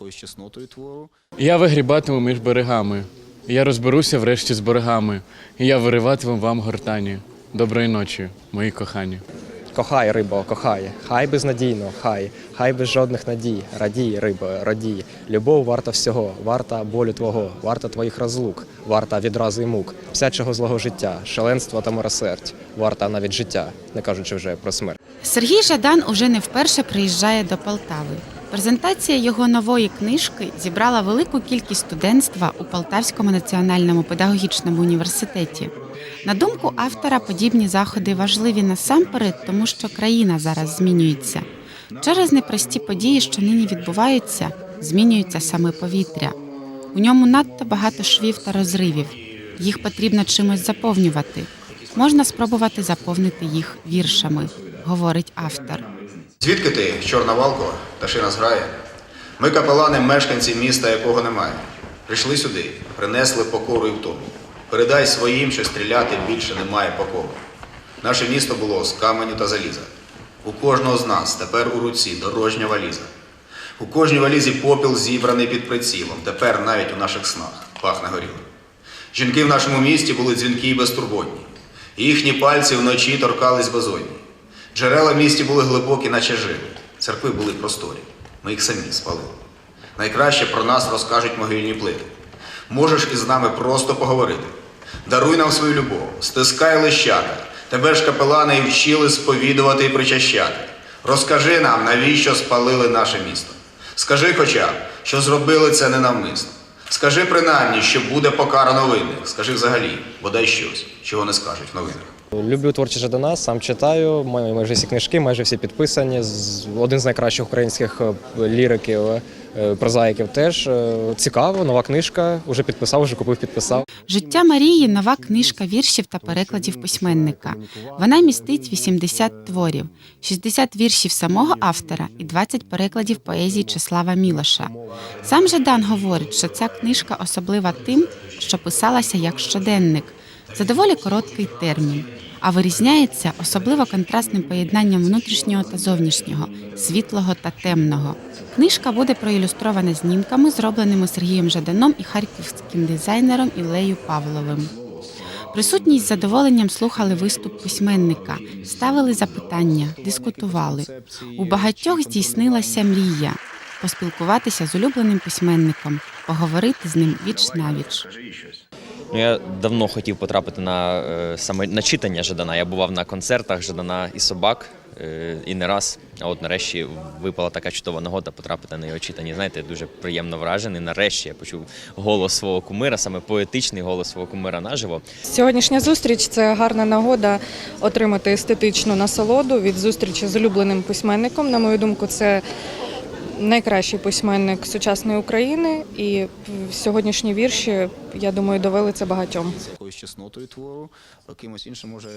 якоюсь чеснотою твору. Я вигрібатиму між берегами. Я розберуся врешті з боргами. І я вириватиму вам гортані. Доброї ночі, мої кохані. Кохай, рибо, кохай, хай безнадійно, хай, хай без жодних надій, радій, рибо, радій. Любов варта всього, варта болю твого, варта твоїх розлук, варта відрази й мук, всячого злого життя, шаленства та миросердь, варта навіть життя, не кажучи вже про смерть. Сергій Жадан уже не вперше приїжджає до Полтави. Презентація його нової книжки зібрала велику кількість студентства у Полтавському національному педагогічному університеті. На думку автора, подібні заходи важливі насамперед, тому що країна зараз змінюється. Через непрості події, що нині відбуваються, змінюється саме повітря. У ньому надто багато швів та розривів. Їх потрібно чимось заповнювати. Можна спробувати заповнити їх віршами, говорить автор. Звідки ти, чорна валко, пташина зграє? Ми капелани, мешканці міста, якого немає. Прийшли сюди, принесли покору і втому. Передай своїм, що стріляти більше немає покору. Наше місто було з каменю та заліза. У кожного з нас тепер у руці дорожня валіза. У кожній валізі попіл зібраний під прицілом. Тепер навіть у наших снах пахне горілим. Жінки в нашому місті були дзвінкі й безтурботні. Їхні пальці вночі торкались безодні. Джерела в місті були глибокі, наче жили. Церкви були просторі. Ми їх самі спалили. Найкраще про нас розкажуть могильні плити. Можеш із нами просто поговорити. Даруй нам свою любов, стискай лищата. Тебе ж капелани і вчили сповідувати і причащати. Розкажи нам, навіщо спалили наше місто. Скажи хоча б, що зробили це ненавмисно. Скажи принаймні, що буде покарано винних. Скажи взагалі, бодай щось, чого не скажуть в новинах. Люблю творчі Жадана, сам читаю, маю майже всі книжки, майже всі підписані. Один з найкращих українських е, ліриків, прозаїків теж. Е, Цікаво, нова книжка, вже підписав, вже купив, підписав. Життя Марії нова книжка віршів та перекладів письменника. Вона містить 80 творів, 60 віршів самого автора і 20 перекладів поезії Числава Мілоша. Сам Жадан говорить, що ця книжка особлива тим, що писалася як щоденник за доволі короткий термін, а вирізняється особливо контрастним поєднанням внутрішнього та зовнішнього, світлого та темного. Книжка буде проілюстрована знімками, зробленими Сергієм Жаданом і харківським дизайнером Ілею Павловим. Присутні з задоволенням слухали виступ письменника, ставили запитання, дискутували. У багатьох здійснилася мрія поспілкуватися з улюбленим письменником, поговорити з ним віч навіч. Ну, я давно хотів потрапити на е, саме на читання Жадана. Я бував на концертах Жадана і собак е, і не раз. А от нарешті випала така чудова нагода потрапити на його читання. Знаєте, дуже приємно вражений. Нарешті я почув голос свого кумира, саме поетичний голос свого кумира наживо. Сьогоднішня зустріч це гарна нагода отримати естетичну насолоду від зустрічі з улюбленим письменником. На мою думку, це найкращий письменник сучасної України, і сьогоднішні вірші, я думаю, довели це багатьом. Якоюсь чеснотою твору, кимось іншим може